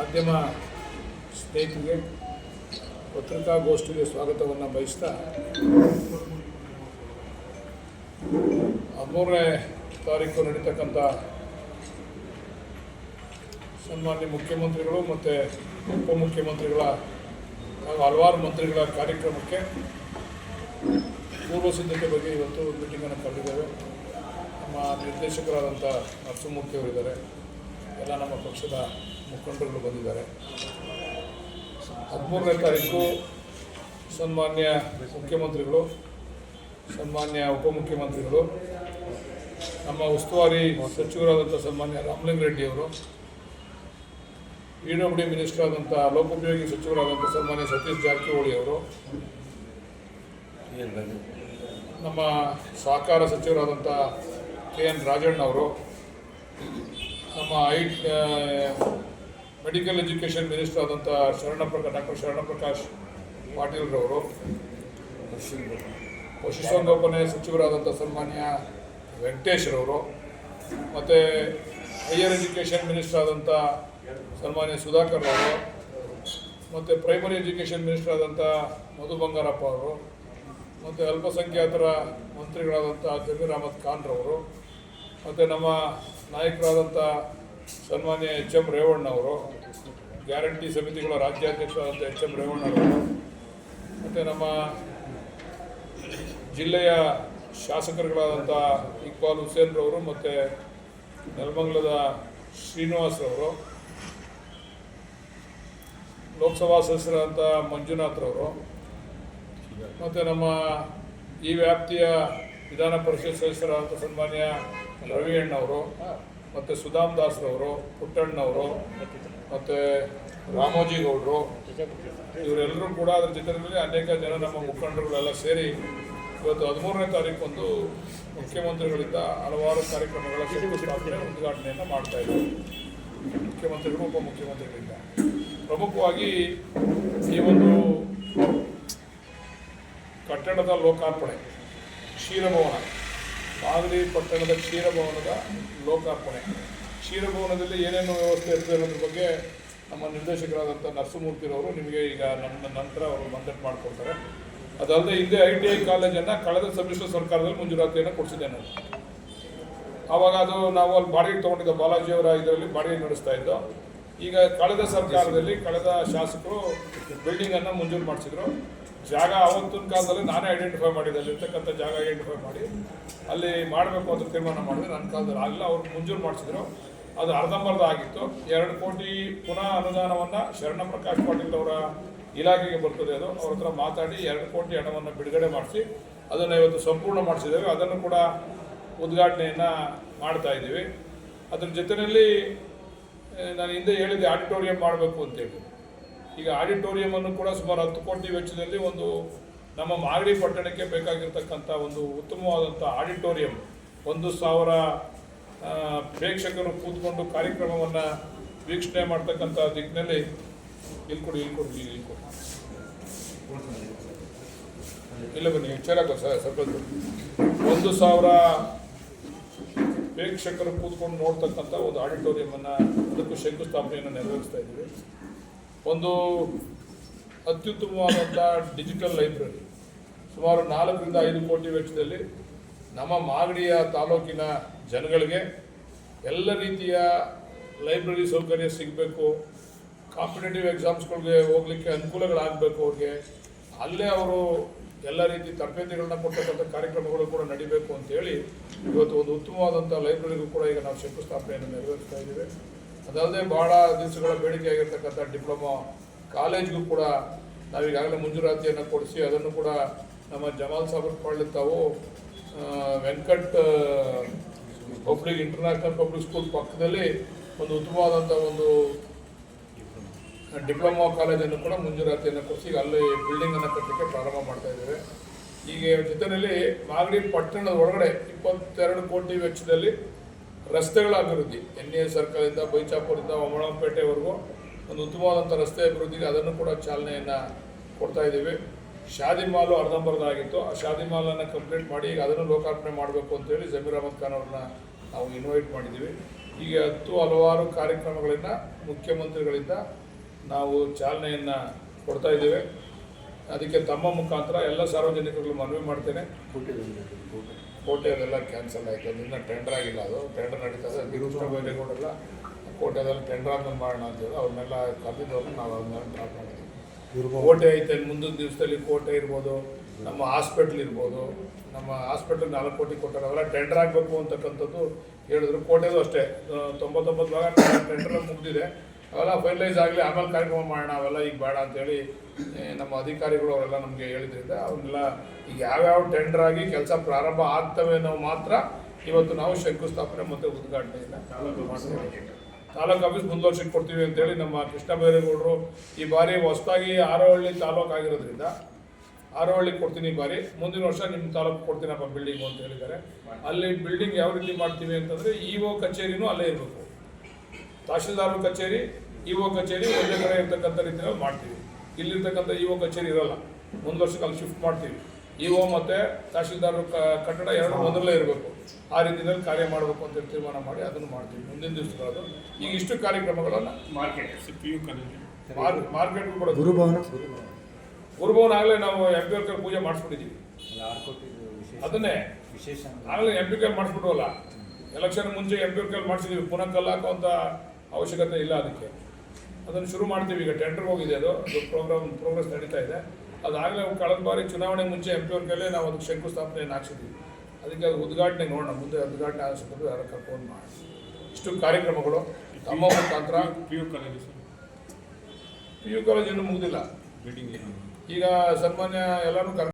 ಮಾಧ್ಯಮ ಸ್ನೇಹಿತರಿಗೆ ಪತ್ರಿಕಾಗೋಷ್ಠಿಗೆ ಸ್ವಾಗತವನ್ನು ಬಯಸ್ತಾ ಹದಿಮೂರನೇ ತಾರೀಕು ನಡೀತಕ್ಕಂಥ ಸನ್ಮಾನ್ಯ ಮುಖ್ಯಮಂತ್ರಿಗಳು ಮತ್ತು ಉಪಮುಖ್ಯಮಂತ್ರಿಗಳ ಹಾಗೂ ಹಲವಾರು ಮಂತ್ರಿಗಳ ಕಾರ್ಯಕ್ರಮಕ್ಕೆ ಪೂರ್ವ ಸಿದ್ಧತೆ ಬಗ್ಗೆ ಇವತ್ತು ಮೀಟಿಂಗನ್ನು ಕರೆದಿದ್ದೇವೆ. ನಮ್ಮ ನಿರ್ದೇಶಕರಾದಂಥ ನರಸಿಂಹಮೂರ್ತಿ ಅವರಿದ್ದಾರೆ. ಎಲ್ಲ ನಮ್ಮ ಪಕ್ಷದ ಮುಖಂಡರುಗಳು ಬಂದಿದ್ದಾರೆ. ಹದಿಮೂರನೇ ತಾರೀಕು ಸನ್ಮಾನ್ಯ ಮುಖ್ಯಮಂತ್ರಿಗಳು ಸನ್ಮಾನ್ಯ ಉಪಮುಖ್ಯಮಂತ್ರಿಗಳು ನಮ್ಮ ಉಸ್ತುವಾರಿ ಸಚಿವರಾದಂಥ ಸನ್ಮಾನ್ಯ ರಾಮಲಿಂಗ ಅವರು ಇ ಡಬ್ಲ್ಯೂ ಮಿನಿಸ್ಟರ್ ಆದಂಥ ಲೋಕೋಪಯೋಗಿ ಸಚಿವರಾದಂಥ ಸನ್ಮಾನ್ಯ ಸತೀಶ್ ಜಾರಕಿಹೊಳಿ ಅವರು ನಮ್ಮ ಸಹಕಾರ ಸಚಿವರಾದಂಥ ಕೆ ಎನ್ ರಾಜಣ್ಣ ಅವರು ನಮ್ಮ ಐ ಮೆಡಿಕಲ್ ಎಜುಕೇಷನ್ ಮಿನಿಸ್ಟರ್ ಆದಂಥ ಶರಣಪ್ರಕಾಶ್ ಡಾಕ್ಟರ್ ಶರಣಪ್ರಕಾಶ್ ಪಾಟೀಲ್ರವರು, ಪಶುಸಂಗೋಪನೆ ಸಚಿವರಾದಂಥ ಸನ್ಮಾನ್ಯ ವೆಂಕಟೇಶ್ರವರು, ಮತ್ತು ಹೈಯರ್ ಎಜುಕೇಷನ್ ಮಿನಿಸ್ಟರ್ ಆದಂಥ ಸನ್ಮಾನ್ಯ ಸುಧಾಕರ್ ಅವರು, ಮತ್ತು ಪ್ರೈಮರಿ ಎಜುಕೇಷನ್ ಮಿನಿಸ್ಟರ್ ಆದಂಥ ಮಧು ಬಂಗಾರಪ್ಪ ಅವರು, ಮತ್ತು ಅಲ್ಪಸಂಖ್ಯಾತರ ಮಂತ್ರಿಗಳಾದಂಥ ಜಮೀರ್ ಅಹಮದ್ ಖಾನ್ರವರು, ಮತ್ತು ನಮ್ಮ ನಾಯಕರಾದಂಥ ಸನ್ಮಾನ್ಯ ಎಚ್ ಎಂ ರೇವಣ್ಣವರು ಗ್ಯಾರಂಟಿ ಸಮಿತಿಗಳ ರಾಜ್ಯಾಧ್ಯಕ್ಷರಾದಂಥ ಎಚ್ ಎಂ ರೇವಣ್ಣವರು ಮತ್ತು ನಮ್ಮ ಜಿಲ್ಲೆಯ ಶಾಸಕರುಗಳಾದಂಥ ಇಕ್ಬಾಲ್ ಹುಸೇನ್ರವರು ಮತ್ತು ನೆಲಮಂಗಲದ ಶ್ರೀನಿವಾಸ್ರವರು ಲೋಕಸಭಾ ಸದಸ್ಯರಾದಂಥ ಮಂಜುನಾಥ್ರವರು ಮತ್ತು ನಮ್ಮ ಈ ವ್ಯಾಪ್ತಿಯ ವಿಧಾನ ಪರಿಷತ್ ಸದಸ್ಯರಾದಂಥ ಸನ್ಮಾನ್ಯ ರವಿ ಅಣ್ಣವರು ಮತ್ತು ಸುಧಾಮ್ ದಾಸ್ರವರು ಪುಟ್ಟಣ್ಣವರು, ಮತ್ತು ರಾಮೋಜಿ ಗೌಡರು ಇವರೆಲ್ಲರೂ ಕೂಡ ಅದ್ರ ಜೊತೆಯಲ್ಲಿ ಅನೇಕ ಜನ ನಮ್ಮ ಮುಖಂಡರುಗಳೆಲ್ಲ ಸೇರಿ ಇವತ್ತು ಹದಿಮೂರನೇ ತಾರೀಕು ಒಂದು ಮುಖ್ಯಮಂತ್ರಿಗಳಿಂದ ಹಲವಾರು ಕಾರ್ಯಕ್ರಮಗಳ ಉದ್ಘಾಟನೆಯನ್ನು ಮಾಡ್ತಾ ಇದ್ದಾರೆ. ಮುಖ್ಯಮಂತ್ರಿಗಳು, ಉಪಮುಖ್ಯಮಂತ್ರಿಗಳಿಂದ. ಪ್ರಮುಖವಾಗಿ ಈ ಒಂದು ಕಟ್ಟಡದ ಲೋಕಾರ್ಪಣೆ ಕ್ಷೀರಭವನ ಮಾಗಡಿ ಪಟ್ಟಣದ ಕ್ಷೀರಭವನದ ಲೋಕಾರ್ಪಣೆ. ಕ್ಷೀರಭವನದಲ್ಲಿ ಏನೇನು ವ್ಯವಸ್ಥೆ ಇರ್ತದೆ ಅನ್ನೋದ್ರ ಬಗ್ಗೆ ನಮ್ಮ ನಿರ್ದೇಶಕರಾದಂಥ ನರಸಿಂಹಮೂರ್ತಿರವರು ನಿಮಗೆ ಈಗ ನನ್ನ ನಂತರ ಅವರು ಮಂದಟ್ ಮಾಡಿಕೊಡ್ತಾರೆ. ಅದಲ್ಲದೆ ಹಿಂದೆ ಐ ಟಿ ಐ ಕಾಲೇಜನ್ನು ಕಳೆದ ಸಮ್ಮಿಶ್ರ ಸರ್ಕಾರದಲ್ಲಿ ಮಂಜೂರಾತಿಯನ್ನು ಕೊಡಿಸಿದೆ ನಾನು ಆವಾಗ ಅದು ನಾವು ಅಲ್ಲಿ ಬಾಡಿಗೆ ತೊಗೊಂಡಿದ್ದ ಬಾಲಾಜಿ ಅವರ ಇದರಲ್ಲಿ ಬಾಡಿಗೆ ನಡೆಸ್ತಾ ಇದ್ದೋ, ಈಗ ಕಳೆದ ಸರ್ಕಾರದಲ್ಲಿ ಕಳೆದ ಶಾಸಕರು ಬಿಲ್ಡಿಂಗನ್ನು ಮಂಜೂರು ಮಾಡಿಸಿದ್ರು. ಜಾಗ ಅವತ್ತಿನ ಕಾಲದಲ್ಲಿ ನಾನೇ ಐಡೆಂಟಿಫೈ ಮಾಡಿದ್ದೆ ಅಲ್ಲಿರ್ತಕ್ಕಂಥ ಜಾಗ ಐಡೆಂಟಿಫೈ ಮಾಡಿ, ಅಲ್ಲಿ ಮಾಡಬೇಕು ಅಂತ ತೀರ್ಮಾನ ಮಾಡಿದೆ. ನನ್ನ ಕಾಲದಲ್ಲಿ ಆಗಲಿಲ್ಲ, ಅವ್ರು ಮಂಜೂರು ಮಾಡಿಸಿದ್ರು. ಅದು ಅರ್ಧಂಬರ್ಧ ಆಗಿತ್ತು. ಎರಡು ಕೋಟಿ ಪುನಃ ಅನುದಾನವನ್ನು ಶರಣ ಪ್ರಕಾಶ್ ಪಾಟೀಲ್ ಅವರ ಇಲಾಖೆಗೆ ಬರ್ತದೆ ಅದು. ಅವ್ರ ಹತ್ರ ಮಾತಾಡಿ ಎರಡು ಕೋಟಿ ಹಣವನ್ನು ಬಿಡುಗಡೆ ಮಾಡಿಸಿ, ಅದನ್ನು ಇವತ್ತು ಸಂಪೂರ್ಣ ಮಾಡಿಸಿದ್ದೇವೆ ಅದನ್ನು ಕೂಡ ಉದ್ಘಾಟನೆಯನ್ನು ಮಾಡ್ತಾ ಇದ್ದೀವಿ. ಅದ್ರ ಜೊತೆಯಲ್ಲಿ ನಾನು ಹಿಂದೆ ಹೇಳಿದ್ದೆ, ಆಡಿಟೋರಿಯಂ ಮಾಡಬೇಕು ಅಂತೇಳಿ. ಈಗ ಆಡಿಟೋರಿಯಮನ್ನು ಕೂಡ ಸುಮಾರು ಹತ್ತು ಕೋಟಿ ವೆಚ್ಚದಲ್ಲಿ ಒಂದು ನಮ್ಮ ಮಾಗಡಿ ಪಟ್ಟಣಕ್ಕೆ ಬೇಕಾಗಿರ್ತಕ್ಕಂಥ ಒಂದು ಉತ್ತಮವಾದಂಥ ಆಡಿಟೋರಿಯಂ, ಒಂದು ಸಾವಿರ ಪ್ರೇಕ್ಷಕರು ಕೂತ್ಕೊಂಡು ಕಾರ್ಯಕ್ರಮವನ್ನು ವೀಕ್ಷಣೆ ಮಾಡ್ತಕ್ಕಂಥ ದಿಕ್ಕಿನಲ್ಲಿ ಇಲ್ಲಿ ಕೊಡಿ ಇಲ್ಲಿ ಕೊಡಿ ಇಲ್ಲಿ ಕೊಡಿ ಇಲ್ಲ ಬನ್ನಿ ಚೆನ್ನಾಗ ಸರ್ ಸ್ವಲ್ಪ. ಒಂದು ಸಾವಿರ ಪ್ರೇಕ್ಷಕರು ಕೂತ್ಕೊಂಡು ನೋಡ್ತಕ್ಕಂಥ ಒಂದು ಆಡಿಟೋರಿಯಮನ್ನು ಅದಕ್ಕೂ ಶಂಕುಸ್ಥಾಪನೆಯನ್ನು ನೆರವೇರಿಸ್ತಾ ಇದ್ದೀವಿ ಒಂದು ಅತ್ಯುತ್ತಮವಾದಂಥ ಡಿಜಿಟಲ್ ಲೈಬ್ರರಿ ಸುಮಾರು ನಾಲ್ಕರಿಂದ ಐದು ಕೋಟಿ ವೆಚ್ಚದಲ್ಲಿ ನಮ್ಮ ಮಾಗಡಿಯ ತಾಲೂಕಿನ ಜನಗಳಿಗೆ ಎಲ್ಲ ರೀತಿಯ ಲೈಬ್ರರಿ ಸೌಕರ್ಯ ಸಿಗಬೇಕು. ಕಾಂಪಿಟೇಟಿವ್ ಎಕ್ಸಾಮ್ಸ್ಗಳಿಗೆ ಹೋಗಲಿಕ್ಕೆ ಅನುಕೂಲಗಳಾಗಬೇಕು ಅವ್ರಿಗೆ. ಅಲ್ಲೇ ಅವರು ಎಲ್ಲ ರೀತಿ ತರಬೇತಿಗಳನ್ನ ಕೊಟ್ಟಕ್ಕಂಥ ಕಾರ್ಯಕ್ರಮಗಳು ಕೂಡ ನಡಿಬೇಕು ಅಂತೇಳಿ ಇವತ್ತು ಒಂದು ಉತ್ತಮವಾದಂಥ ಲೈಬ್ರರಿಗೂ ಕೂಡ ಈಗ ನಾವು ಶಂಕುಸ್ಥಾಪನೆಯನ್ನು ನೆರವೇರಿಸ್ತಾ ಇದ್ದೀವಿ. ಅದಲ್ಲದೆ ಬಹಳ ದಿವಸಗಳ ಬೇಡಿಕೆ ಆಗಿರ್ತಕ್ಕಂಥ ಡಿಪ್ಲೊಮಾ ಕಾಲೇಜ್ಗೂ ಕೂಡ ನಾವೀಗಾಗಲೇ ಮಂಜೂರಾತಿಯನ್ನು ಕೊಡಿಸಿ ಅದನ್ನು ಕೂಡ ನಮ್ಮ ಜಮಾಲ್ ಸಾಬರ್ ಪಾಳ್ಯ ತಾವು Venkat public international public school ಪಕ್ಕದಲ್ಲಿ ಒಂದು ಉತ್ತಮವಾದಂಥ ಒಂದು ಡಿಪ್ಲೊಮಾ ಕಾಲೇಜನ್ನು ಕೂಡ ಮಂಜೂರಾತಿಯನ್ನು ಕೊಡಿಸಿ ಅಲ್ಲಿ ಬಿಲ್ಡಿಂಗನ್ನು ಕಟ್ಟಲಿಕ್ಕೆ ಪ್ರಾರಂಭ ಮಾಡ್ತಾ ಇದ್ದೇವೆ. ಈಗ ಜೊತೆಯಲ್ಲಿ ಮಾಗಡಿ ಪಟ್ಟಣದ ಒಳಗಡೆ ಇಪ್ಪತ್ತೆರಡು ಕೋಟಿ ವೆಚ್ಚದಲ್ಲಿ ರಸ್ತೆಗಳ ಅಭಿವೃದ್ಧಿ, ಎನ್ ಎ ಸರ್ಕಲಿಂದ ಬೈಚಾಪುರದಿಂದ ಒಮಳಂಪೇಟೆವರೆಗೂ ಒಂದು ಉತ್ತಮವಾದಂಥ ರಸ್ತೆ ಅಭಿವೃದ್ಧಿಗೆ ಅದನ್ನು ಕೂಡ ಚಾಲನೆಯನ್ನು ಕೊಡ್ತಾ ಇದ್ದೀವಿ. ಶಾದಿ ಮಾಲು ಅರ್ಧಂಬರ್ಧ ಆಗಿತ್ತು ಆ ಶಾದಿ ಮಾಲನ್ನು ಕಂಪ್ಲೀಟ್ ಮಾಡಿ ಈಗ ಅದನ್ನು ಲೋಕಾರ್ಪಣೆ ಮಾಡಬೇಕು ಅಂತೇಳಿ ಜಮೀರ್ ಅಹಮದ್ ಖಾನ್ ಅವ್ರನ್ನ ನಾವು ಇನ್ವೈಟ್ ಮಾಡಿದ್ದೀವಿ. ಹೀಗೆ ಹತ್ತು ಹಲವಾರು ಕಾರ್ಯಕ್ರಮಗಳನ್ನು ಮುಖ್ಯಮಂತ್ರಿಗಳಿಂದ ನಾವು ಚಾಲನೆಯನ್ನು ಕೊಡ್ತಾ ಇದ್ದೇವೆ. ಅದಕ್ಕೆ ತಮ್ಮ ಮುಖಾಂತರ ಎಲ್ಲ ಸಾರ್ವಜನಿಕರಿಗೆ ಮನವಿ ಮಾಡ್ತೇನೆ. ಕೋಟೆ ಅದೆಲ್ಲ ಕ್ಯಾನ್ಸಲ್ ಆಯಿತು. ಅದನ್ನ ಟೆಂಡರ್ ಆಗಿಲ್ಲ ಅದು. ಟೆಂಡರ್ ನಡೀತದೆ ಕೃಷ್ಣ ಬೈರೇಗೌಡರೆಲ್ಲ ಕೋಟೆದಲ್ಲಿ ಟೆಂಡರ್ ಅದನ್ನು ಮಾಡೋಣ ಅಂತೇಳಿ ಅವ್ರನ್ನೆಲ್ಲ ಕರೆದಿದ್ದವ್ರನ್ನ ನಾವು ಅದನ್ನೆಲ್ಲ ಡ್ರಾಪ್ ಮಾಡಿದ್ದೀವಿ ಕೋಟೆ ಐತೆ ಮುಂದಿನ ದಿವಸದಲ್ಲಿ ಕೋಟೆ ಇರ್ಬೋದು ನಮ್ಮ ಹಾಸ್ಪಿಟ್ಲ್ ಇರ್ಬೋದು ನಮ್ಮ ಹಾಸ್ಪಿಟ್ಲ್ ನಾಲ್ಕು ಕೋಟಿ ಕೊಟ್ಟಾರೆ ಅವೆಲ್ಲ ಟೆಂಡರ್ ಆಗಬೇಕು ಅಂತಕ್ಕಂಥದ್ದು ಹೇಳಿದ್ರು. ಕೋಟೆದು ಅಷ್ಟೇ. ತೊಂಬತ್ತೊಂಬತ್ತು ಭಾಗ ಟೆಂಡರ್ ಮುಗಿದಿದೆ. ಅವೆಲ್ಲ ಫೈನಲೈಸ್ ಆಗಲಿ, ಆಮೇಲೆ ಕಾರ್ಯಕ್ರಮ ಮಾಡೋಣ, ಅವೆಲ್ಲ ಈಗ ಬೇಡ ಅಂತೇಳಿ ನಮ್ಮ ಅಧಿಕಾರಿಗಳು ಅವರೆಲ್ಲ ನಮಗೆ ಹೇಳಿದ್ರಿಂದ ಅವನ್ನೆಲ್ಲ ಈಗ ಯಾವ್ಯಾವ ಟೆಂಡರ್ ಆಗಿ ಕೆಲಸ ಪ್ರಾರಂಭ ಆಗ್ತವೆ ಅನ್ನೋ ಮಾತ್ರ ಇವತ್ತು ನಾವು ಶಂಕುಸ್ಥಾಪನೆ ಮತ್ತು ಉದ್ಘಾಟನೆಯಿಂದ ತಾಲೂಕು ಆಫೀಸ್ ಮುಂದೆ ವರ್ಷಕ್ಕೆ ಕೊಡ್ತೀವಿ ಅಂತೇಳಿ ನಮ್ಮ ಕೃಷ್ಣ ಬೈರೇಗೌಡರು ಈ ಬಾರಿ ಹೊಸದಾಗಿ ಆರೋಹಳ್ಳಿ ತಾಲೂಕು ಆಗಿರೋದ್ರಿಂದ ಆರೋಹಳ್ಳಿ ಕೊಡ್ತೀನಿ ಈ ಬಾರಿ. ಮುಂದಿನ ವರ್ಷ ನಿಮ್ಮ ತಾಲೂಕು ಕೊಡ್ತೀನಪ್ಪ ಬಿಲ್ಡಿಂಗು ಅಂತ ಹೇಳಿದ್ದಾರೆ. ಅಲ್ಲಿ ಬಿಲ್ಡಿಂಗ್ ಯಾವ ರೀತಿ ಮಾಡ್ತೀವಿ ಅಂತಂದರೆ ಇ ಒ ಕಚೇರಿನೂ ಅಲ್ಲೇ ಇರಬೇಕು. ತಹಶೀಲ್ದಾರ್ ಕಚೇರಿ ಇ ಒ ಕಚೇರಿ ಒಂದೇ ಕಡೆ ಇರ್ತಕ್ಕಂಥ ರೀತಿಯಲ್ಲಿ ಮಾಡ್ತೀವಿ. ಇಲ್ಲಿರ್ತಕ್ಕಂಥ ಇ ಒ ಕಚೇರಿ ಇರಲ್ಲ. ಒಂದು ವರ್ಷಕ್ಕೆ ಅಲ್ಲಿ ಶಿಫ್ಟ್ ಮಾಡ್ತೀವಿ. ಇ ಒ ಮತ್ತು ತಹಶೀಲ್ದಾರ್ ಕ- ಕಟ್ಟಡ ಎರಡು ಒಂದರಲ್ಲೇ ಇರಬೇಕು. ಆ ರೀತಿಯಲ್ಲಿ ಕಾರ್ಯ ಮಾಡಬೇಕು ಅಂತ ತೀರ್ಮಾನ ಮಾಡಿ ಅದನ್ನು ಮಾಡ್ತೀವಿ. ಮುಂದಿನ ದಿವಸಗಳದು ಈಗ ಇಷ್ಟು ಕಾರ್ಯಕ್ರಮಗಳನ್ನು market P U college market ಮಾರ್ಕೆಟ್ಗೂ ಕೂಡ ಗುರುಭವನ? ಗುರುಭವನ ಆಗಲೇ ನಾವು ಎಂ ಪಿ ಎಲ್ ಪೂಜೆ ಮಾಡಿಸ್ಬಿಟ್ಟಿದ್ದೀವಿ ಅದನ್ನೇ. ವಿಶೇಷ ಆಗಲೇ ಎಂ ಪಿ ಕೆಲ್ ಮಾಡಿಸ್ಬಿಟ್ವಲ್ಲ ಎಲೆಕ್ಷನ್ ಮುಂಚೆ ಎಂ ಪಿ ಕೆಲ್ ಮಾಡಿಸಿದ್ದೀವಿ ಪುನಃ ಕಲ್ಲಾಕೋ ಹಾಕುವಂಥ ಅವಶ್ಯಕತೆ ಇಲ್ಲ ಅದಕ್ಕೆ. ಅದನ್ನು ಶುರು ಮಾಡ್ತೀವಿ ಈಗ ಟೆಂಡರ್ ಹೋಗಿದೆ ಅದು. ಅದು ಪ್ರೋಗ್ರಾಮ್ ಪ್ರೋಗ್ರೆಸ್ ನಡೀತಾ ಇದೆ. ಅದಾಗಲೇ ಕಳೆದ ಬಾರಿ ಚುನಾವಣೆ ಮುಂಚೆ ಎಂ ಪಿ ಅವ್ರ ಕೈಲೇ ನಾವು ಅದಕ್ಕೆ ಶಂಕುಸ್ಥಾಪನೆಯನ್ನು ಹಾಕ್ಸಿದ್ವಿ ಅದಕ್ಕೆ ಅದು ಉದ್ಘಾಟನೆ ನೋಡೋಣ. ಮುಂದೆ ಉದ್ಘಾಟನೆ ಆಗಿಸಿದ್ರು ಯಾರು ಕರ್ಕೊಂಡು ಮಾಡಿ ಇಷ್ಟು ಕಾರ್ಯಕ್ರಮಗಳು. ತಮ್ಮ ಮುಖಾಂತರ. P U college P U college ಇನ್ನೂ ಮುಗಿದಿಲ್ಲ. ಮೀಟಿಂಗ್ ಈಗ ಸನ್ಮಾನ್ಯ ಎಲ್ಲರೂ ಕರ್